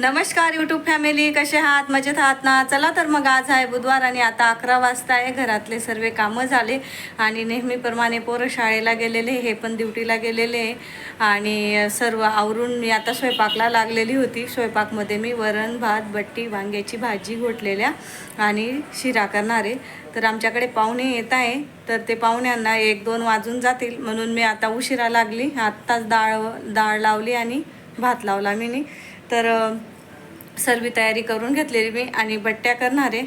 नमस्कार YouTube family कसे आहात? मजेत आहात ना? चला तर मग आज आहे बुधवार आणि आता अकरा वाजता आहे. घरातले सर्व कामं झाले आणि नेहमीप्रमाणे पोरं शाळेला गेलेले हे पण ड्युटीला गेलेले. आणि सर्व आवरून मी आता स्वयंपाकला लागलेली होती. स्वयंपाकमध्ये मी वरण भात बट्टी वांग्याची भाजी घोटलेल्या आणि शिरा करणार. आहे तर आमच्याकडे पाहुणे येत आहे. तर ते पाहुण्यांना एक दोन वाजून जातील. म्हणून मी आता उशिरा लागली. आत्ताच डाळ डाळ लावली आणि भात लावला मी तर सर्व तयारी करून घेतलेली मी आणि बट्ट्या करणार. आहे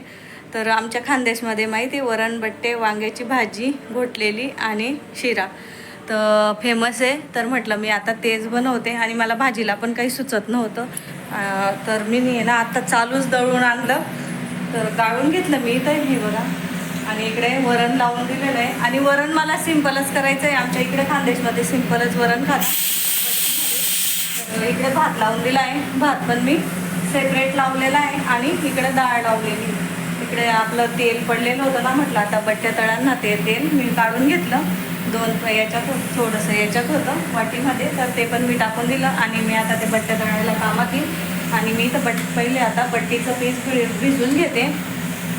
तर आमच्या खानदेशमध्ये माहिती आहे वरण बट्टे वांग्याची भाजी घोटलेली आणि शिरा. तर फेमस आहे. तर म्हटलं मी आता तेच बनवते आणि मला भाजीला पण काही सुचत नव्हतं. तर मी नाही ना आता चालूच दळून आणलं. तर गाळून घेतलं मी तर हे बघा. आणि इकडे वरण लावून दिलेलं आहे. आणि वरण मला सिम्पलच करायचं आहे. आमच्या इकडे खानदेशमध्ये सिम्पलच वरण खात इकडे भात लावून दिला आहे. भात पण मी सेपरेट लावलेला आहे आणि इकडे डाळ लावलेली. इकडे आपलं तेल पडलेलं होतं ना म्हटलं आता बट्ट्या तळांना ते तेल मी काढून घेतलं. दोन याच्यात होतं थोडंसं याच्यात होतं वाटीमध्ये. तर ते पण मी टाकून दिलं आणि मी आता ते बट्ट्या तळायला कामात येईल आणि मी तर बट पहिले आता बट्टीचं पीस भिजून घेते.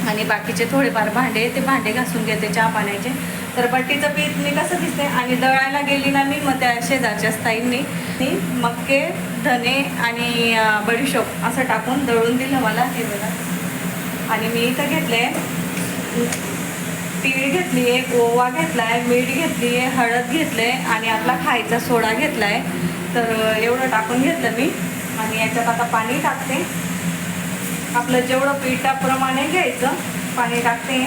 आणि बाकीचे थोडेफार भांडे ते भांडे घासून घेते चहा पाण्याचे. तर बट्टीचं पीठ मी कसं दिसते आणि दळायला गेली ना मी मग त्या शेजारच्या स्थायींनी मी मक्के धने आणि बडीशोप असं टाकून दळून दिलं मला हे बघा. आणि मी इथं घेतले तीळ घेतली आहे ओवा घेतला आहे मीठ घेतली आहे हळद घेतले आणि आपला खायचा सोडा घेतला आहे तर एवढं टाकून घेतलं मी आणि याच्यात आता पाणी टाकते. आपलं जेवढं पिठाप्रमाणे घ्यायचं पाणी टाकते.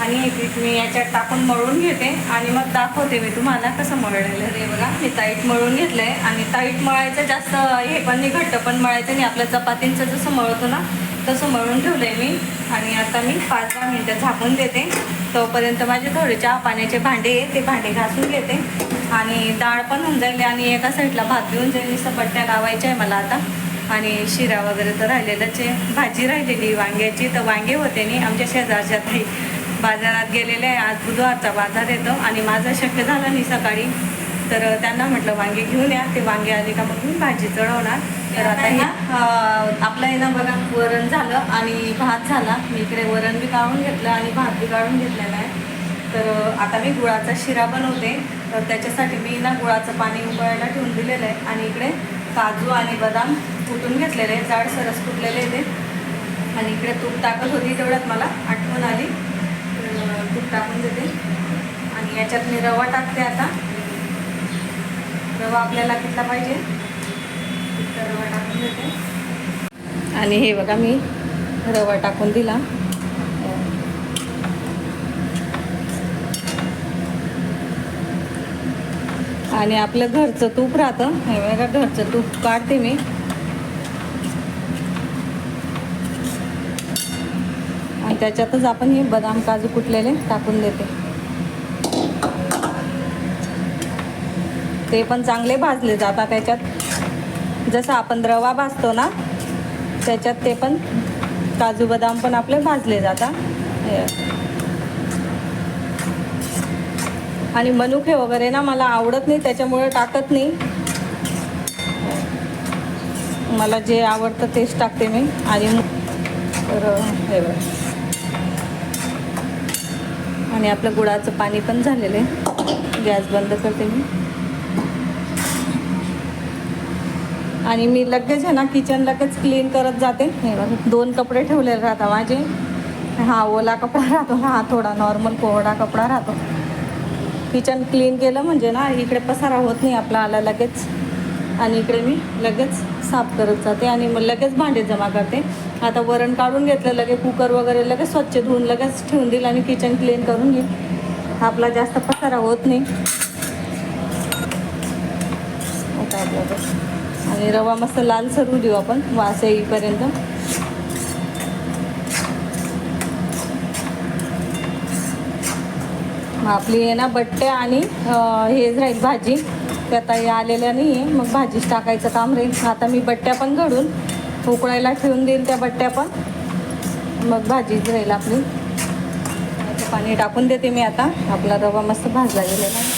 आणि हे पीठ मी याच्यात टाकून मळून घेते. आणि मग दाखवते मी तुम्हाला कसं मळलेलं आहे. हे बघा मी ताईट मळून घेतलं आहे आणि ताईट मळायचं जास्त हे पण नाही घट्ट पण मळायचं नाही. आपल्या चपातींचं जसं मळतो ना तसं मळून ठेवलं आहे मी. आणि आता मी पाच दहा मिनटं झाकून देते. तोपर्यंत माझे थोडे चहा पाण्याचे भांडे आहे ते भांडे घासून घेते. आणि डाळ पण होऊन जाईल. आणि एका साईडला भात घेऊन जाईल. मी बट्ट्या लावायच्या आहे मला आता. आणि शिरा वगैरे तर राहिलेलंच आहे. भाजी राहिलेली वांग्याची. तर वांगे होते नाही आमच्या शेजारच्या ताई. बाजारात गेलेले आहे. आज बुधवारचा बाजार येतो आणि माझं शक्य झालं नाही सकाळी. तर त्यांना म्हटलं वांगे घेऊन या. ते वांगे आले का मग मी भाजी चढवणार. तर आता हे अं, आपलं आहे ना बघा वरण झालं आणि भात झाला. मी इकडे वरण बी काढून घेतलं आणि भात बी काढून घेतलेला आहे. तर आता मी गुळाचा शिरा बनवते. तर त्याच्यासाठी मी ना गुळाचं पाणी उकळायला ठेवून दिलेलं आहे आणि इकडे काजू आणि बदाम कुटून घेतलेले आहे जाड सरस कुटलेले आहे ते आणि इकडे तूप टाकत होती तेवढ्यात मला आठवण आली. तूप टाकून देते. आणि याच्यात मी रवा टाकते आता. रवा आपल्याला कितला पाहिजे? तितका रवा टाकून देते. आणि हे बघा मी रवा टाकून दिला. आणि आपलं घरचं तूप राहतं. हे बघा घरचं तूप काढते मी. त्याच्यातच आपण हे बदाम काजू कुटलेले टाकून देते. ते पण चांगले भाजले जातात. त्याच्यात जसं आपण रवा भाजतो ना त्याच्यात ते पण काजू बदाम पण आपले भाजले जातात. हे. आणि मनुके वगैरे ना मला आवडत नाही त्याच्यामुळे टाकत नाही. मला जे आवडतं तेच टाकते मी. आणि मग- तर हे बघ. आणि आपलं गुळाचं पाणी पण झालेलं आहे. गॅस बंद करते मी. आणि मी लगेच आहे ना किचन लगेच क्लीन करत जाते. हे बघा दोन कपडे ठेवलेले राहतात माझे. हा ओला कपडा राहतो हा थोडा नॉर्मल कोरडा कपडा राहतो. किचन क्लीन केलं म्हणजे ना इकडे पसारा होत नाही आपला आला लगेच. आणि इकडे मी लगेच साफ करत जाते आणि मग लगेच भांडे जमा करते. आता वरण काढून घेतलं लगेच कुकर वगैरे लगेच स्वच्छ धुवून लगेच ठेवून दिलं आणि किचन क्लीन करून घेईल आपला जास्त पसारा होत नाही. आणि रवा मस्त लाल सरू देऊ आपण वास येईपर्यंत. मग आपली आहे ना बट्ट्या आणि हेच राहील भाजी. त्यात ताई आलेल्या नाही आहे मग भाजीच टाकायचं काम राहील. आता मी बट्ट्या पण घडून उकळायला ठेवून देईल त्या बट्ट्या पण. मग भाजीच राहील आपली. पाणी टाकून देते मी आता. आपला रवा मस्त भाजला गेलेला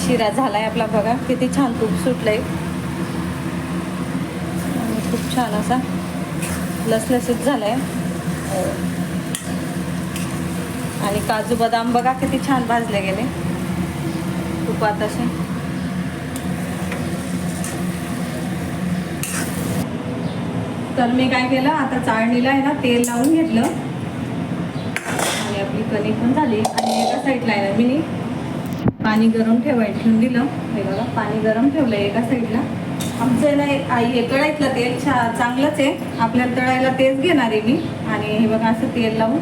शिरा झालाय आपला बघा किती छान तूप सुटलंय. आणि खूप छान असा लसलसीत झालाय. आणि काजू बदाम बघा किती छान भाजले गेले. तुपात असे. तर मी काय केलं आता चाळणीला आहे ना तेल लावून घेतलं. आणि आपली कणिक पण झाली. आणि एका साईडला आहे ना मी पाणी गरम ठेवाय ठेवून दिलं. हे बघा पाणी गरम ठेवलं एका साईडला आमचं आहे ना आई हे तेल छा चांगलंच आहे. आपल्याला तळायला तेच घेणार आहे मी. आणि हे बघा असं तेल लावून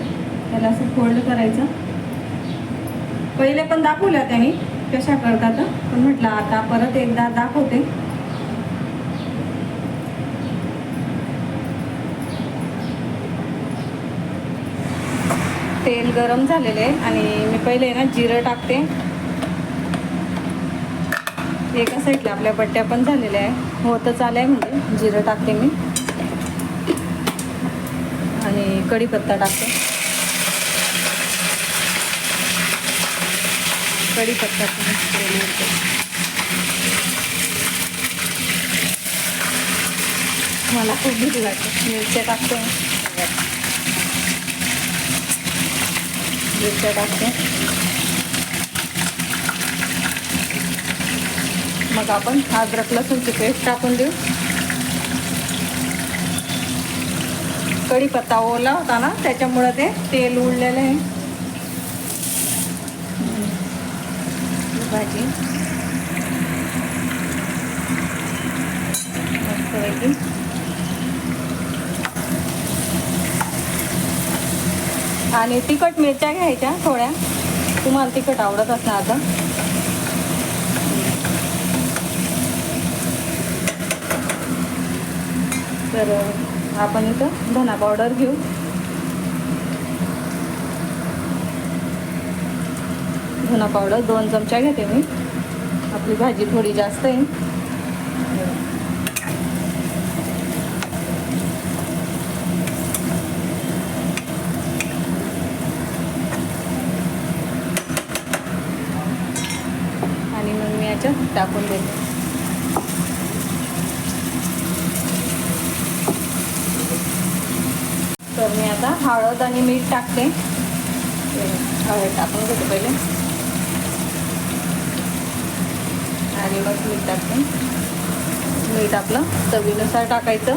त्याला असं फोल्ड करायचं. पहिले पण दाखवल्या त्यांनी कशा करतात. पण म्हटलं आता परत एकदा दाखवते. तेल गरम झालेलं आहे. आणि मी पहिले ना जिरं टाकते. एका साईडला आपल्या बट्ट्या पण झालेल्या आहे. होतच आलंय म्हणजे. जिरं टाकते मी. आणि कढीपत्ता टाकते. कढीपत्ता मला खूप भीती वाटते. मिरच्या टाकते. मिरच्या टाकते. मग आपण अद्रक लसूणची पेस्ट टाकून देऊ. कढीपत्ता ओला होता ना त्याच्यामुळं ते तेल उडलेलं आहे. भाजी. मस्तपैकी आणि तिखट मिरच्या घ्यायच्या थोड्या. तुम्हाला तिखट आवडत असणार आता. तर आपण इथं धना पावडर घेऊ. धना पावडर दोन चमचा घेते मी. आपली भाजी थोडी जास्त आहे. आणि मग मी याच्यात टाकून देते तर मी आता हळद आणि मीठ टाकते. हळद टाकून घेते पहिले. आणि मग मीठ टाकते. मीठ आपलं चवीनुसार टाकायचं.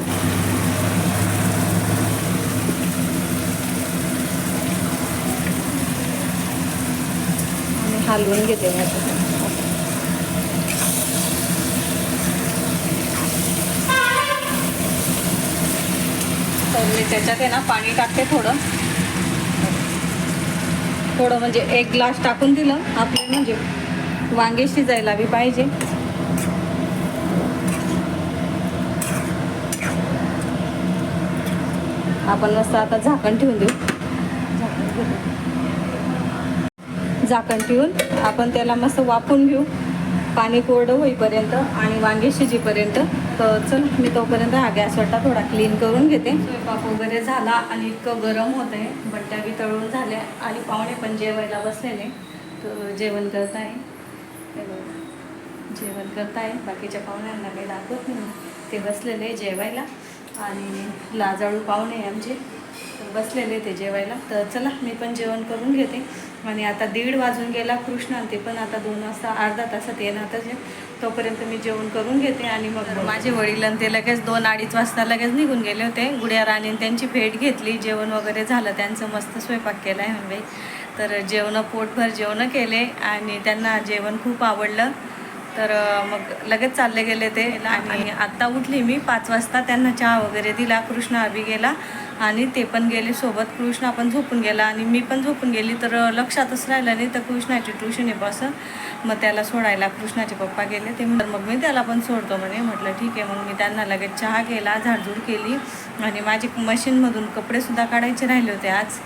आणि हलवून घेते मी तर मी त्याच्यात आहे ना पाणी टाकते थोडं. थोडं म्हणजे एक ग्लास टाकून दिलं. आपले म्हणजे वांगे शिजायला बी पाहिजे. आपण मस्त आता झाकण ठेवून देऊ. झाकण ठेवून आपण त्याला मस्त वाफून घेऊ. पाणी कोरडं होईपर्यंत आणि वांगे शिजेपर्यंत. तर चल मी तोपर्यंत हा गॅस वाटा थोडा क्लीन करून घेते. स्वयंपाक वगैरे झाला आणि इतकं गरम होत आहे बट्ट्या बी तळून झाल्या. आणि पाहुणे पण जेवायला बसलेले. तर जेवण करत आहे जेवण करत आहे बाकीच्या पाहुण्यांना काही दाखवत नाही. ते बसलेले जेवायला. आणि लाजाळू पाहुणे आहे आमचे. बसलेले ते जेवायला. तर चला मी पण जेवण करून घेते. आणि आता दीड वाजून गेला कृष्ण ते पण आता दोन वाजता अर्धा तासात येईल आता जे तोपर्यंत मी जेवण करून घेते आणि मग माझे वडील ते लगेच दोन अडीच वाजता लगेच निघून गेले होते. गुड्या राणीने त्यांची भेट घेतली. जेवण वगैरे झालं. त्यांचं मस्त स्वयंपाक केला आहे म्हणजे तर जेवणं पोटभर जेवणं केले आणि त्यांना जेवण खूप आवडलं. तर मग लगेच चालले गेले ते. आणि आत्ता उठली मी. पाच वाजता त्यांना चहा वगैरे दिला. कृष्ण अभि गेला. आणि ते पण गेले सोबत. कृष्णा पण झोपून गेला आणि मी पण झोपून गेली. तर लक्षातच राहिलं नाही. तर कृष्णाची ट्युशन आहे बस. मग त्याला सोडायला कृष्णाचे पप्पा गेले. ते म्हणतात मग मी त्याला पण सोडतो म्हणे. म्हटलं ठीक आहे. मग मी त्यांना लगेच चहा केला झाडझूड केली. आणि माझी मशीनमधून कपडेसुद्धा काढायचे राहिले होते आज.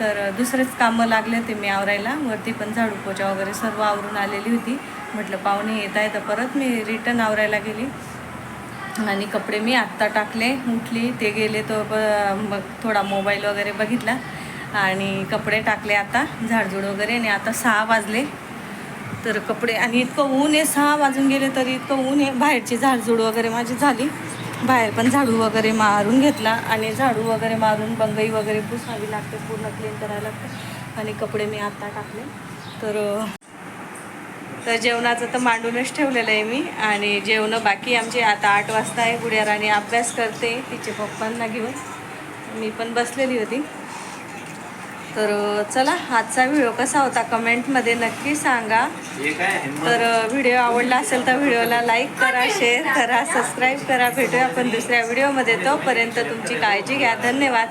तर दुसरेच कामं लागले होते मी आवरायला. वरती पण झाडू पोचा वगैरे सर्व आवरून आलेली होती. म्हटलं पाहुणे येत आहे तर परत. मी रिटर्न आवरायला गेली. आणि कपडे मी आत्ता टाकले उठली ते गेले तो ब- मग थोडा मोबाईल वगैरे बघितला आणि कपडे टाकले आता झाडझूड वगैरे आणि आता सहा वाजले. तर कपडे आणि इतकं ऊन आहे सहा वाजून गेले तरी इतकं ऊन आहे. बाहेरची झाडझूड वगैरे माझी झाली. बाहेर पण झाडू वगैरे मारून घेतला आणि झाडू वगैरे मारून बंगई वगैरे पुसावी लागते पूर्ण क्लीन करायला लागते. आणि कपडे मी आत्ता टाकले. तर तर जेवणाचं तर मांडूनच ठेवलेलं आहे मी. आणि जेवणं बाकी आमचे आता आठ वाजता आहे. गुड्या राणी अभ्यास करते. तिचे पप्पांना घेऊन. मी पण बसलेली होती. तर चला आजचा व्हिडिओ कसा होता कमेंटमध्ये नक्की सांगा? तर व्हिडिओ आवडला असेल तर व्हिडिओला लाईक करा शेअर करा सबस्क्राईब करा. भेटूया आपण दुसऱ्या व्हिडिओमध्ये. तोपर्यंत तुमची काळजी घ्या. धन्यवाद.